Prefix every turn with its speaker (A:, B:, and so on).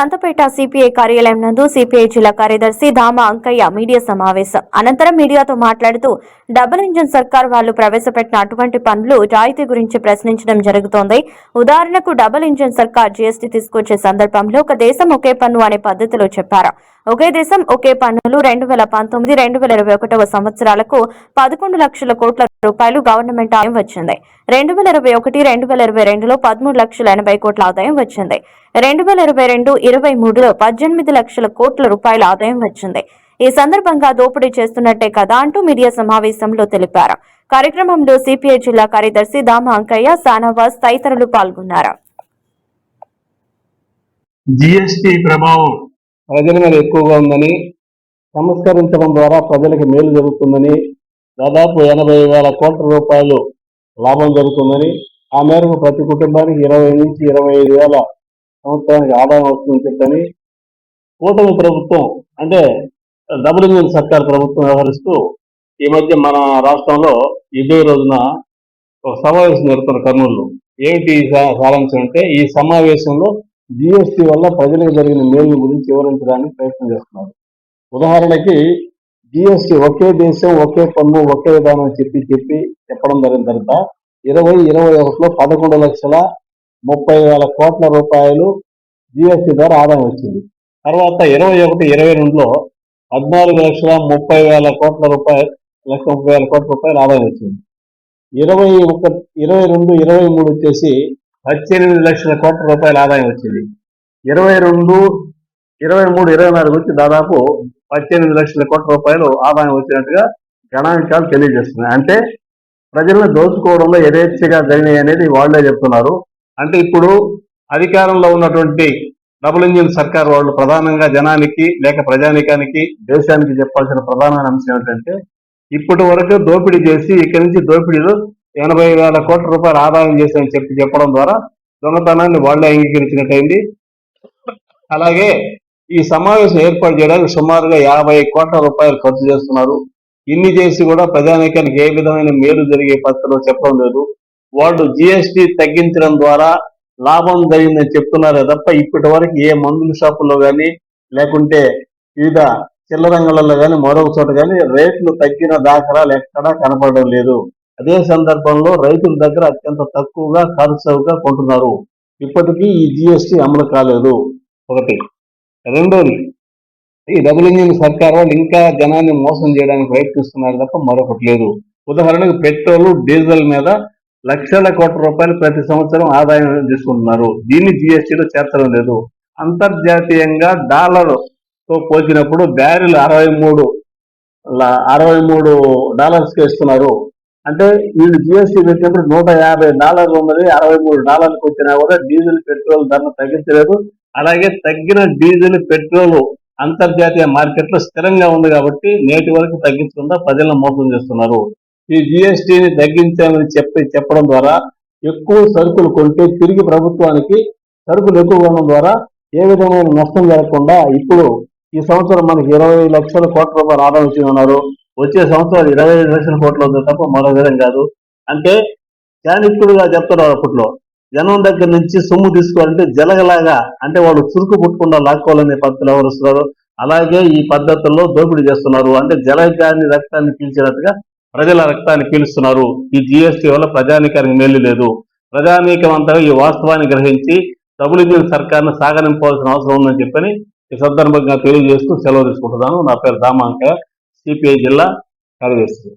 A: Santhapeta CPI కార్యాలయం నందు CPI జిల్లా కార్యదర్శి దామ అంకయ్య మీడియా సమావేశం. అనంతరం మీడియాతో మాట్లాడుతూ డబుల్ ఇంజన్ సర్కార్ వాళ్ళు ప్రవేశపెట్టిన అటువంటి పనులు రాయితీ గురించి ప్రశ్నించడం జరుగుతోంది. ఉదాహరణకు డబుల్ ఇంజన్ సర్కార్ జీఎస్టీ తీసుకొచ్చే సందర్భంలో ఒక దేశం ఒకే పన్ను అనే పద్ధతిలో చెప్పారు. ఒకే దేశం ఒకే పన్నులు రెండు వేల పంతొమ్మిది రెండు వేల ఇరవై ఒకటవ సంవత్సరాలకు పదకొండు లక్షల కోట్ల రూపాయలు గవర్నమెంట్ ఆదాయం వచ్చింది. రెండు వేల ఇరవై ఒకటి రెండు వేల ఇరవై రెండులో పదమూడు లక్షల ఎనభై కోట్ల ఆదాయం వచ్చింది. రెండు వేల ఇరవై రెండు ఇరవై మూడులో పద్దెనిమిది లక్షల కోట్ల రూపాయల ఆదాయం వచ్చింది. ఈ సందర్భంగా దోపిడీ చేస్తున్నట్టే కదా అంటూ మీడియా సమావేశంలో తెలిపారు. కార్యక్రమంలో సిపిఐ జిల్లా కార్యదర్శి దామ అంకయ్య సానవాస్ తదితరులు పాల్గొన్నారు.
B: జిఎస్టి ప్రభావం ప్రజల మీద ఎక్కువగా ఉందని సంస్కరించడం ద్వారా ప్రజలకు మేలు జరుగుతుందని దాదాపు ఎనభై వేల కోట్ల రూపాయలు లాభం జరుగుతుందని ఆ మేరకు ప్రతి కుటుంబానికి ఇరవై నుంచి ఇరవై ఐదు వేల సంవత్సరానికి ఆదాయం వస్తుందని చెప్పని కూటమి ప్రభుత్వం అంటే డబుల్ ఇంజిన్ సర్కార్ ప్రభుత్వం వ్యవహరిస్తూ ఈ మధ్య మన రాష్ట్రంలో ఇదే రోజున ఒక సమావేశం జరుగుతున్న కర్నూలు ఏమిటి ఈ సా- సారాంశం అంటే ఈ సమావేశంలో జిఎస్టి వల్ల ప్రజలకు జరిగిన మేలు గురించి వివరించడానికి ప్రయత్నం చేస్తున్నారు. ఉదాహరణకి జిఎస్టి ఒకే దేశం ఒకే పన్ను ఒకే విధానం చెప్పి చెప్పి చెప్పడం జరిగిన తర్వాత ఇరవై ఇరవై ఒకటిలో పదకొండు లక్షల ముప్పై వేల కోట్ల రూపాయలు జిఎస్టి ద్వారా ఆదాయం వచ్చింది. తర్వాత ఇరవై ఒకటి ఇరవై రెండులో పద్నాలుగు లక్షల ముప్పై వేల కోట్ల రూపాయలు లక్ష ముప్పై వేల కోట్ల రూపాయలు ఆదాయం వచ్చింది. ఇరవై ఒక ఇరవై రెండు ఇరవై మూడు వచ్చేసి పద్దెనిమిది లక్షల కోట్ల రూపాయల ఆదాయం వచ్చింది. ఇరవై రెండు ఇరవై మూడు ఇరవై నాలుగు వచ్చి దాదాపు పద్దెనిమిది లక్షల కోట్ల రూపాయలు ఆదాయం వచ్చినట్టుగా గణాంకాలు తెలియజేస్తున్నాయి. అంటే ప్రజలను దోచుకోవడంలో యథేచ్ఛగా జరిగినాయి అనేది వాళ్ళే చెప్తున్నారు. అంటే ఇప్పుడు అధికారంలో ఉన్నటువంటి డబుల్ ఇంజిన్ సర్కార్ వాళ్ళు ప్రధానంగా జనానికి లేక ప్రజానికానికి దేశానికి చెప్పాల్సిన ప్రధానమైన అంశం ఏంటంటే ఇప్పటి వరకు దోపిడీ చేసి ఇక్కడి నుంచి దోపిడీలు ఎనభై వేల కోట్ల రూపాయలు ఆదాయం చేశాయని చెప్పి చెప్పడం ద్వారా దొంగతనాన్ని వాళ్ళే అంగీకరించినట్టయింది. అలాగే ఈ సమావేశం ఏర్పాటు చేయడానికి సుమారుగా యాభై కోట్ల రూపాయలు ఖర్చు చేస్తున్నారు. ఇన్ని చేసి కూడా ప్రజానీకానికి ఏ విధమైన మేలు జరిగే పద్ధతిలో చెప్పడం లేదు. వాళ్ళు జిఎస్టి తగ్గించడం ద్వారా లాభం జరిగిందని చెప్తున్నారే తప్ప ఇప్పటి వరకు ఏ మందుల షాపుల్లో కానీ లేకుంటే వివిధ చిల్లరంగాలలో కానీ మరొక చోట కానీ రేట్లు తగ్గిన దాఖలాలు ఎక్కడా కనపడడం లేదు. అదే సందర్భంలో రైతుల దగ్గర అత్యంత తక్కువగా ఖర్చుగా కొంటున్నారు. ఇప్పటికీ ఈ జిఎస్టి అమలు కాలేదు. ఒకటి. రెండోది ఈ డబుల్ ఇంజిన్ సర్కార్ వాళ్ళు ఇంకా జనాన్ని మోసం చేయడానికి ప్రయత్నిస్తున్నారు తప్ప మరొకటి లేదు. ఉదాహరణకు పెట్రోల్ డీజిల్ మీద లక్షల కోట్ల రూపాయలు ప్రతి సంవత్సరం ఆదాయం తీసుకుంటున్నారు. దీన్ని జిఎస్టీలో చేర్చడం లేదు. అంతర్జాతీయంగా డాలర్తో పోల్చినప్పుడు బ్యారెల్ అరవై మూడు అరవై మూడు డాలర్స్ ఇస్తున్నారు అంటే వీళ్ళు జిఎస్టీ పెట్టినప్పుడు నూట యాభై డాలర్లు ఉన్నది అరవై మూడు డాలర్లకు వచ్చినా కూడా డీజిల్ పెట్రోల్ ధరను తగ్గించలేదు. అలాగే తగ్గిన డీజిల్ పెట్రోల్ అంతర్జాతీయ మార్కెట్లో స్థిరంగా ఉంది కాబట్టి నేటి వరకు తగ్గించకుండా ప్రజలను మోసం చేస్తున్నారు. ఈ జిఎస్టీని తగ్గించామని చెప్పి చెప్పడం ద్వారా ఎక్కువ సరుకులు కొంటే తిరిగి ప్రభుత్వానికి సరుకులు ఎక్కువ కొనడం ద్వారా ఏ విధమైన నష్టం జరగకుండా ఇప్పుడు ఈ సంవత్సరం మనకి ఇరవై లక్షల కోట్ల రూపాయలు ఆదాయం వచ్చి ఉన్నారు వచ్చే సంవత్సరం ఇరవై ఐదు లక్షల కోట్లు ఉంది తప్ప మరో విధం కాదు. అంటే చాణిక్యుడుగా చెప్తున్నారు అప్పట్లో జనం దగ్గర నుంచి సొమ్ము తీసుకోవాలంటే జలగలాగా అంటే వాళ్ళు చురుకు పుట్టకుండా లాక్కోవాలనే పద్ధతులు ఎవరు అలాగే ఈ పద్ధతుల్లో దోపిడీ చేస్తున్నారు. అంటే జలగాన్ని రక్తాన్ని పీల్చినట్టుగా ప్రజల రక్తాన్ని పీలుస్తున్నారు. ఈ జిఎస్టీ వల్ల ప్రజానీకానికి మేలు లేదు. ప్రజానీకం అంతా ఈ వాస్తవాన్ని గ్రహించి డబుల్ ఇంజిన్ సర్కార్ను సాగనింపవలసిన అవసరం ఉందని చెప్పని ఈ సందర్భంగా తెలియజేస్తూ సెలవు తీసుకుంటున్నాను. నా పేరు దామాంక సిపిఐ జిల్లా కార్యదర్శి.